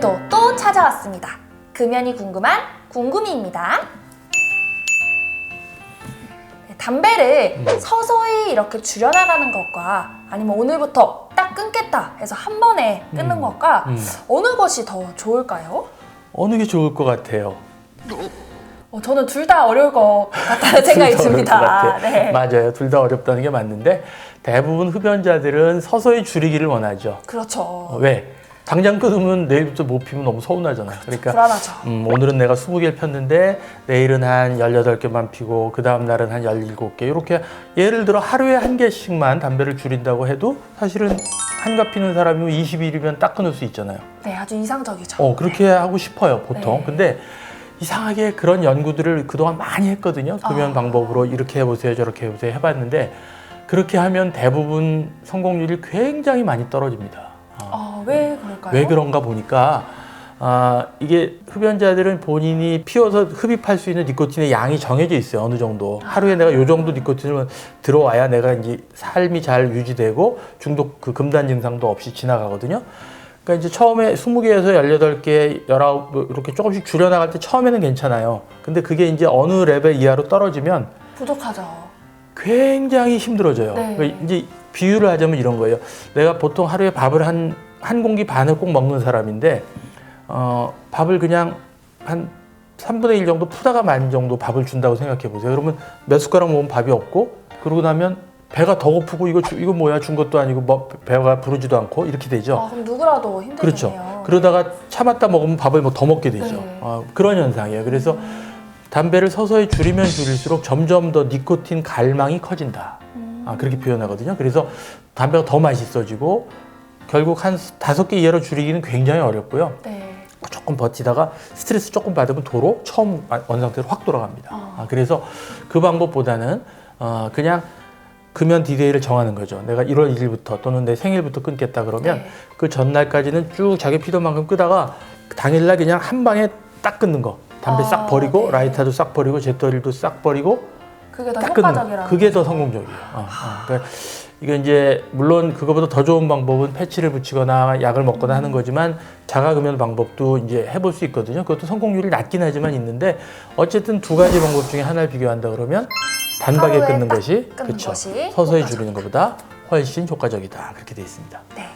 찾아왔습니다. 금연이 궁금한 궁금이입니다. 네, 담배를 서서히 이렇게 줄여나가는 것과 아니면 오늘부터 딱 끊겠다 해서 한 번에 끊는 음. 것과 음. 어느 것이 더 좋을까요? 어느 게 좋을 것 같아요? 어, 저는 둘 다 어려울 것 같다는 생각이 듭니다. 네. 맞아요. 둘 다 어렵다는 게 맞는데 대부분 흡연자들은 서서히 줄이기를 원하죠. 그렇죠. 어, 왜? 당장 끊으면 내일부터 못 피면 너무 서운하잖아요. 그러니까 불안하죠. 음, 오늘은 내가 20개를 폈는데 내일은 한 18개만 피고 그 다음 날은 한 17개 이렇게 예를 들어 하루에 한 개씩만 담배를 줄인다고 해도 사실은 한갑 피는 사람이면 20일이면 딱 끊을 수 있잖아요. 네, 아주 이상적이죠. 어, 그렇게 하고 싶어요, 보통. 네. 근데 이상하게 그런 연구들을 그동안 많이 했거든요. 금연 아. 방법으로 이렇게 해보세요, 저렇게 해보세요 해봤는데 그렇게 하면 대부분 성공률이 굉장히 많이 떨어집니다. 아, 왜 그럴까요? 왜 그런가 보니까 아, 이게 흡연자들은 본인이 피워서 흡입할 수 있는 니코틴의 양이 정해져 있어요. 어느 정도. 하루에 내가 요 정도 니코틴을 들어와야 내가 이제 삶이 잘 유지되고 중독 그 금단 증상도 없이 지나가거든요. 그러니까 이제 처음에 20개에서 18개, 19, 뭐 이렇게 조금씩 줄여 나갈 때 처음에는 괜찮아요. 근데 그게 이제 어느 레벨 이하로 떨어지면 부족하죠. 굉장히 힘들어져요. 네. 그러니까 이제 비유를 하자면 이런 거예요. 내가 보통 하루에 밥을 한, 한 공기 반을 꼭 먹는 사람인데, 어, 밥을 그냥 한 3분의 1 정도 푸다가 만 정도 밥을 준다고 생각해 보세요. 그러면 몇 숟가락 먹으면 밥이 없고, 그러고 나면 배가 더 고프고, 이거, 주- 이거 뭐야, 준 것도 아니고, 뭐, 배가 부르지도 않고, 이렇게 되죠. 아, 그럼 누구라도 힘들겠네요. 그렇죠. 그러다가 참았다 먹으면 밥을 뭐 더 먹게 되죠. 네. 어, 그런 현상이에요. 그래서 담배를 서서히 줄이면 줄일수록 점점 더 니코틴 갈망이 커진다. 음. 아, 그렇게 표현하거든요. 그래서 담배가 더 맛있어지고 결국 한 다섯 개 이하로 줄이기는 굉장히 어렵고요. 네. 조금 버티다가 스트레스 조금 받으면 도로 처음 원 상태로 확 돌아갑니다. 어. 아, 그래서 그 방법보다는 어, 그냥 금연 디데이를 정하는 거죠. 내가 1월 1일부터 또는 내 생일부터 끊겠다 그러면 네. 그 전날까지는 쭉 자기 피던 만큼 끄다가 당일날 그냥 한 방에 딱 끊는 거. 담배 아, 싹 버리고 네. 라이터도 싹 버리고 제떨이도 싹 버리고 그게 더딱 끊는 거. 효과적이라는 그게 더. 성공적이에요. 어, 어. 그러니까 이게 이제 물론 그거보다 더 좋은 방법은 패치를 붙이거나 약을 먹거나 하는 거지만 자가금연 방법도 이제 해볼 수 있거든요. 그것도 성공률이 낮긴 하지만 있는데 어쨌든 두 가지 방법 중에 하나를 비교한다 그러면 단박에 끊는 딱 것이 끊는. 것이 서서히 효과적. 줄이는 것보다 훨씬 효과적이다 그렇게 돼 있습니다. 네.